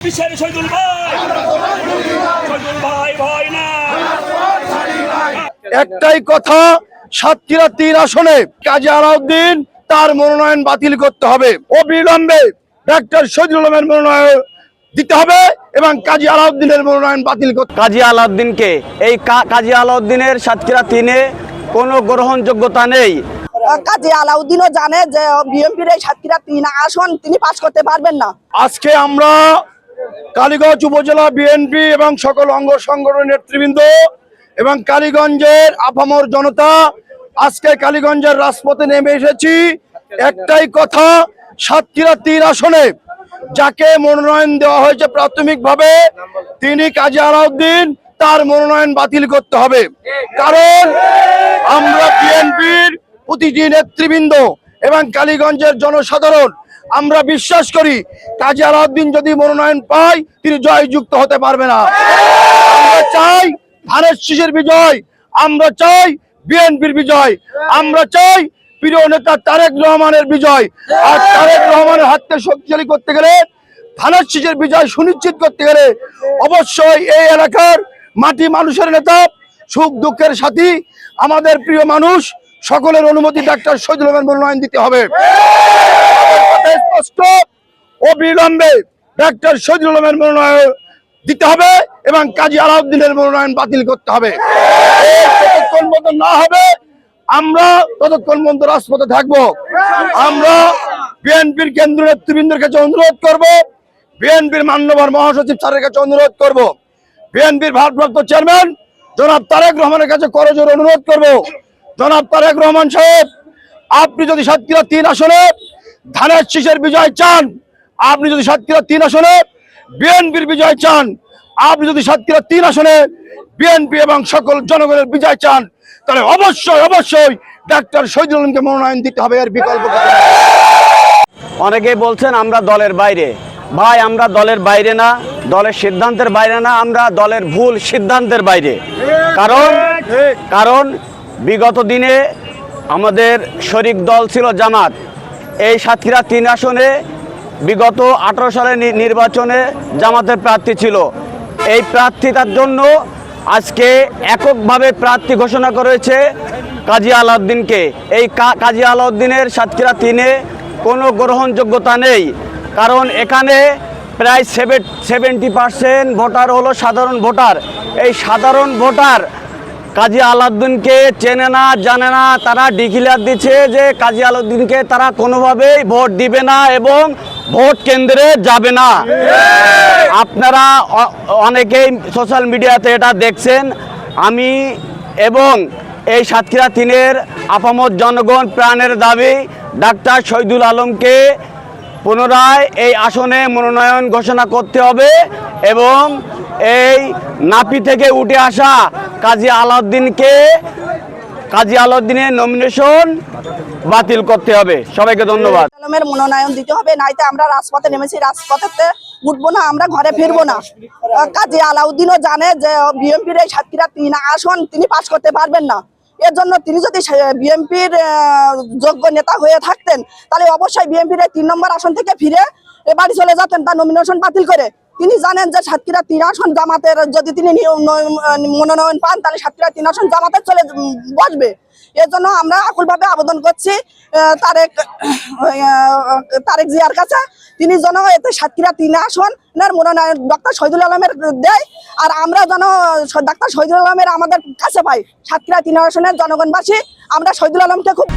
কিসের শহীদুল ভাই। শহীদুল ভাই ভয় না। একটাই কথা সাতক্ষীরা তিন আসনে কাজী আলাউদ্দিন তার মনোনয়ন বাতিল করতে হবে। অবিলম্বে ডাক্তার শহীদুল আলমের মনোনয়ন দিতে হবে এবং কাজী আলাউদ্দিনের মনোনয়ন বাতিল করতে কাজী আলাউদ্দিনকে এই কাজী আলাউদ্দিনের সাতক্ষীরা তিনে কোনো গ্রহণযোগ্যতা নেই। কাজী আলাউদ্দিনও জানে যে বিএনপির এই সাতক্ষীরা তিন আসন তিনি পাশ করতে পারবেন না। আজকে আমরা কালীগঞ্জ উপজেলা বিএনপি এবং সকল অঙ্গ সংগঠনের নেতৃবৃন্দ এবং কালীগঞ্জের আপামর জনতা, আজকে কালীগঞ্জের রাজপথে নেমে এসেছি। একটাই কথা, সাতক্ষীরা তিন আসনে যাকে মনোনয়ন দেওয়া হয়েছে প্রাথমিকভাবে, তিনি কাজী আলাউদ্দিন, তার মনোনয়ন বাতিল করতে হবে। কারণ আমরা বিএনপির প্রতিটি নেতৃবৃন্দ এবং কালীগঞ্জের জনসাধারণ আমরা বিশ্বাস করি, কাজী আলাউদ্দিন যদি মনোনয়ন পায়, তিনি জয়যুক্ত হতে পারবে না। আমরা চাই ধানের শীষের বিজয়, আমরা চাই বিএনপির বিজয়, আমরা চাই প্রিয় নেতা তারেক রহমানের বিজয়। আর তারেক রহমানের হাতকে শক্তিশালী করতে গেলে, ধানের শীষের বিজয় সুনিশ্চিত করতে গেলে অবশ্যই এই এলাকার মাটি মানুষের নেতা, সুখ দুঃখের সাথী, আমাদের প্রিয় মানুষ, সকলের অনুমতি ডাক্তার শহীদুল আলমের মনোনয়ন দিতে হবে। স্পষ্ট অবিলম্বে ডাক্তার মনোনয়ন দিতে হবে এবং কাজী আলাউদ্দিনের মনোনয়ন বাতিল করতে হবে। না হবে, আমরা ততক্ষণ পর্যন্ত রাজপথে আমরা বিএনপির কেন্দ্রীয় নেতৃবৃন্দের কাছে অনুরোধ করব, বিএনপির মান্যবর মহাসচিব স্যারের কাছে অনুরোধ করব, বিএনপির ভারপ্রাপ্ত চেয়ারম্যান জনাব তারেক রহমানের কাছে করজোর অনুরোধ করব। জনাব তারেক রহমান সাহেব, আপনি যদি সাতক্ষীরা তিন আসনে ধানের শীষের বিজয় চান, আপনি যদি সাতক্ষীরা তিন আসনে বিএনপির বিজয় চান, আপনি যদি সাতক্ষীরা তিন আসনে বিএনপি এবং সকল জনগণের বিজয় চান, তাহলে অবশ্যই অবশ্যই ডাক্তার শহীদুল আলমকে মনোনয়ন দিতে হবে এর বিকল্প অনেকেই বলছেন, আমরা দলের বাইরে। ভাই, আমরা দলের বাইরে না, দলের সিদ্ধান্তের বাইরে না, আমরা দলের ভুল সিদ্ধান্তের বাইরে। কারণ কারণ বিগত দিনে আমাদের শরিক দল ছিল জামাত। এই সাতক্ষীরা তিন আসনে বিগত আঠারো সালের নির্বাচনে জামাতের প্রার্থী ছিল। এই প্রার্থিতার জন্য আজকে এককভাবে প্রার্থী ঘোষণা করেছে কাজী আলাউদ্দিনকে। এই কাজী আলাউদ্দিনের সাতক্ষীরা তিনে কোনো গ্রহণযোগ্যতা নেই। কারণ এখানে প্রায় সেভেন সেভেন্টি পার্সেন্ট ভোটার হলো সাধারণ ভোটার। এই সাধারণ ভোটার কাজী আলাউদ্দিনকে চেনে না, জানে না, তারা ডিক্লেয়ার দিচ্ছে যে কাজী আলাউদ্দিনকে তারা কোনোভাবেই ভোট দিবে না এবং ভোট কেন্দ্রে যাবে না। আপনারা অনেকেই সোশ্যাল মিডিয়াতে এটা দেখছেন। আমি এবং এই সাতক্ষীরা তিনের আপামত জনগণ প্রাণের দাবি, ডাক্তার শহীদুল আলমকে পুনরায় এই আসনে মনোনয়ন ঘোষণা করতে হবে এবং এই নাপি থেকে উঠে আসা কাজী আলাউদ্দিনকে কাজী আলাউদ্দিনের নমিনেশন বাতিল করতে হবে। সবাইকে ধন্যবাদ। আলমের মনোনয়ন দিতে হবে, নাইতে আমরা রাজপথে নেমেছি, রাজপথেতে উঠবো না, আমরা ঘরে ফিরবো না। কাজী আলাউদ্দিনও জানে যে বিএনপির এই সাতক্ষীরা তিন আসন তিনি পাশ করতে পারবেন না। এর জন্য তিনি যদি বিএনপির যোগ্য নেতা হয়ে থাকতেন, তাহলে অবশ্যই বিএনপির এই তিন নম্বর আসন থেকে ফিরে এ বাড়ি চলে যেতেন, তার নমিনেশন বাতিল করে। তিনি জানেন যে সাতক্ষীরা তিন আসন জামাতের, যদি তিনি নিয়- মনোনয়ন পান, তাহলে সাতক্ষীরা তিন আসন জামাতের চলে বসবে। এর জন্য আমরা আকুলভাবে আবেদন করছি তারেক তারেক জিয়ার কাছে। তিনি যেন এতে সাতক্ষীরা তিন আসন মনোনয়ন ডক্টর শহীদুল আলমের দেয়, আর আমরা যেন ডাক্তার শহীদুল আলমের আমাদের কাছে পাই, সাতক্ষীরা তিন আসনের জনগণবাসী। আমরা শহীদুল আলমকে খুব